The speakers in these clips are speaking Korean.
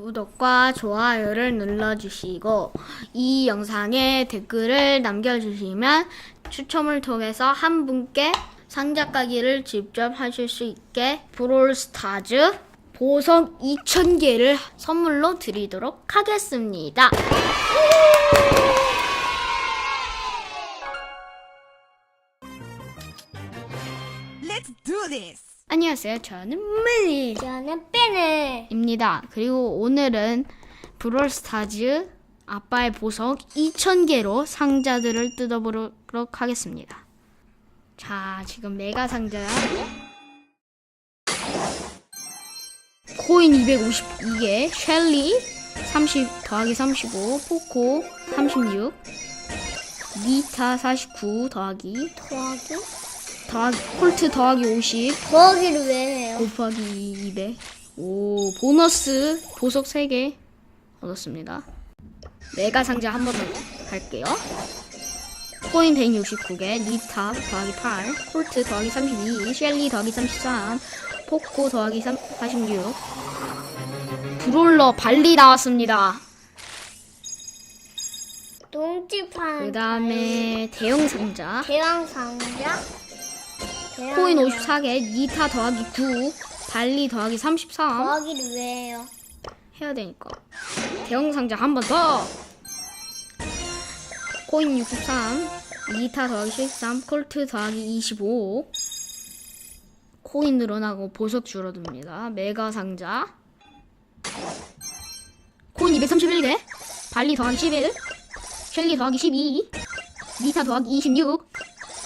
구독과 좋아요를 눌러주시고 이 영상에 댓글을 남겨주시면 추첨을 통해서 한 분께 상자 까기를 직접 하실 수 있게 브롤스타즈 보석 2000개를 선물로 드리도록 하겠습니다. Let's do. 안녕하세요. 저는 밀리. 저는 펜을 입니다. 그리고 오늘은 브롤스타즈 아빠의 보석 2000개로 상자들을 뜯어보도록 하겠습니다. 자, 지금 메가 상자 코인 252개, 셸리 30 더하기 35, 포코 36, 니타 49 더하기 더하기 더하기 콜트 더하기 50, 더하기를 왜 해요? 곱하기 200. 오, 보너스 보석 3개 얻었습니다. 메가 상자 한 번더 할게요. 코인 169개, 니타 더하기 8, 콜트 더하기 32, 셸리 더하기 33, 포코 더하기 3, 46, 브롤러 발리 나왔습니다. 동집하는 그 다음에 대형 상자, 대왕 상자 코인 54개, 니타 더하기 9, 발리 더하기 33, 더하기를 왜 해요? 해야 되니까. 대형 상자 한 번 더. 코인 63, 니타 더하기 13, 콜트 더하기 25. 코인 늘어나고 보석 줄어듭니다. 메가 상자. 코인 231개, 발리 더하기 11, 셸리 더하기 12, 니타 더하기 26,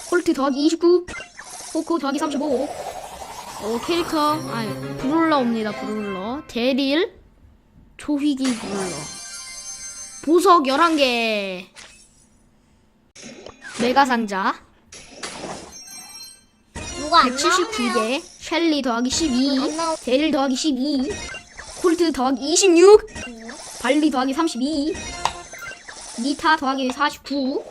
콜트 더하기 29, 포코 더하기 35. 오, 캐릭터, 아니, 브롤러 옵니다, 브롤러. 데릴, 조휘기 브롤러. 보석 11개. 메가 상자. 누가 안 나오네요? 179개. 셸리 더하기 12. 안 나오- 데릴 더하기 12. 콜트 더하기 26. 발리 더하기 32. 니타 더하기 49.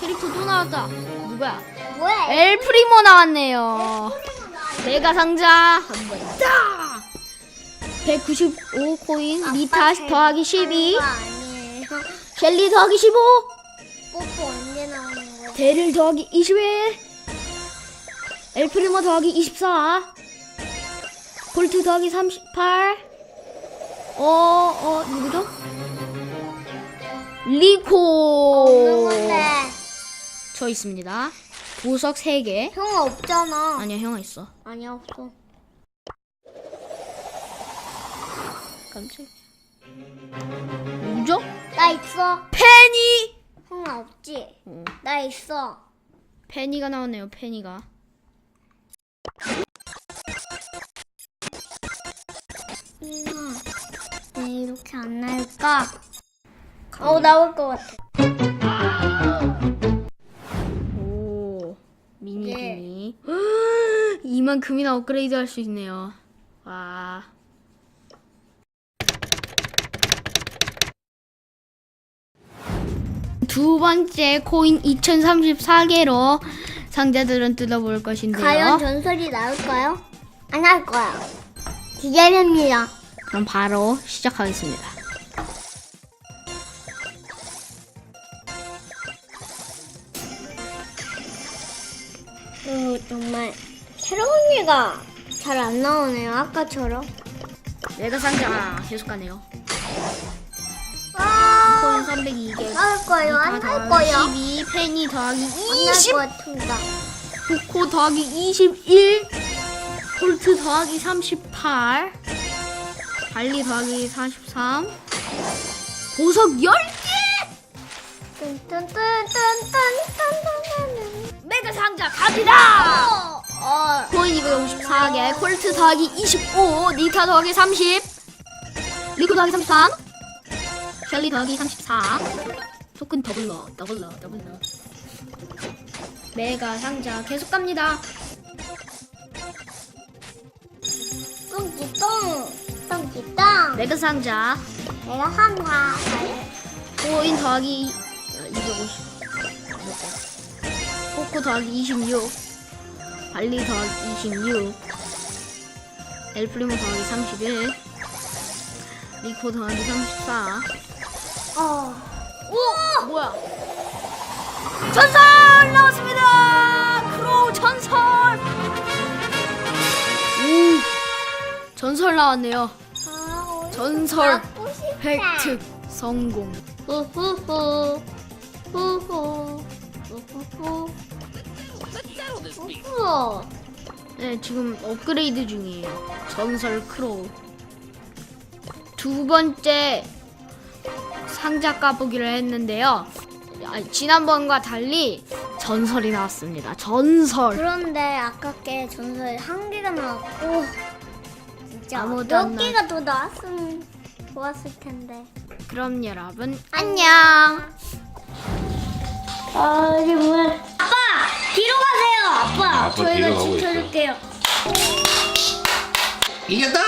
캐릭터 또 나왔다. 누구야? 뭐야? 엘 프리모 나왔네요. 메가 상자 한번 딱. 195 코인 니타 더하기 12 그거 아니에요. 셸리 더하기 15 뽀뽀 언제 나오는 거야? 데릴 더하기 21 엘프리모 더하기 24 볼트 더하기 38 어, 어, 누구죠? 없는 리코 건데 저 있습니다 보석 3개 형 없잖아. 아니야 형아 있어 아니 없어. 깜짝 누구죠? 나 있어. 페니 형 없지? 어. 나 있어. 페니가 나오네요 페니가 음, 왜 이렇게 안 나올까? 어 나올 것 같아. 미니 네. 미니 이만큼이나 업그레이드 할 수 있네요 와 두 번째 코인 2034개로 상자들은 뜯어볼 것인데요. 과연 전설이 나올까요? 안 나올 거야. 기대됩니다. 그럼 바로 시작하겠습니다. 어, 정말 새로운 얘가 잘 안 나오네요. 아까처럼. 메가 상자 계속 가네요. 아, 코인 302개. 나올 거예요. 안 나올 거예요. 12, 페니 더하기 안 나올 20, 것 같습니다. 코코 더하기 21, 콜트 더하기 38, 발리 더하기 43, 보석 10개! 뚠뚠뚠뚠뚠뚠뚠. 메가 상자 갑니다! 어, 코인 254개, 콜트 더하기 25, 니타 더하기 30, 리코 더하기 33, 셜리 더하기 34, 토큰 더블러, 더블러, 더블러. 메가 상자 계속 갑니다. 똥기똥, 똥기똥. 메가 상자, 내가 한다. 코인 더하기 250, 코코 더하기 26, 발리 더하기 26, 엘프리모 더하기 31, 리코 더하기 34. 어. 오! 뭐야? 전설 나왔습니다! 크로우 전설! 오! 전설 나왔네요. 아, 전설. 획득 성공. 후후후. 후후. 후후후. 후후. 네, 지금 업그레이드 중이에요. 전설 크로우. 두 번째 상자 까보기를 했는데요. 아, 지난번과 달리 전설이 나왔습니다. 전설. 그런데 아깝게 전설 한 개가 나왔고 진짜 아무도 몇안 개가 더 나왔으면 좋았을 텐데. 그럼 여러분 안녕. 아 이게 뭐야? 아빠 뒤로 가세요. 아빠, 아빠 뒤로 가고 있어. 지켜줄게요. 이겼다!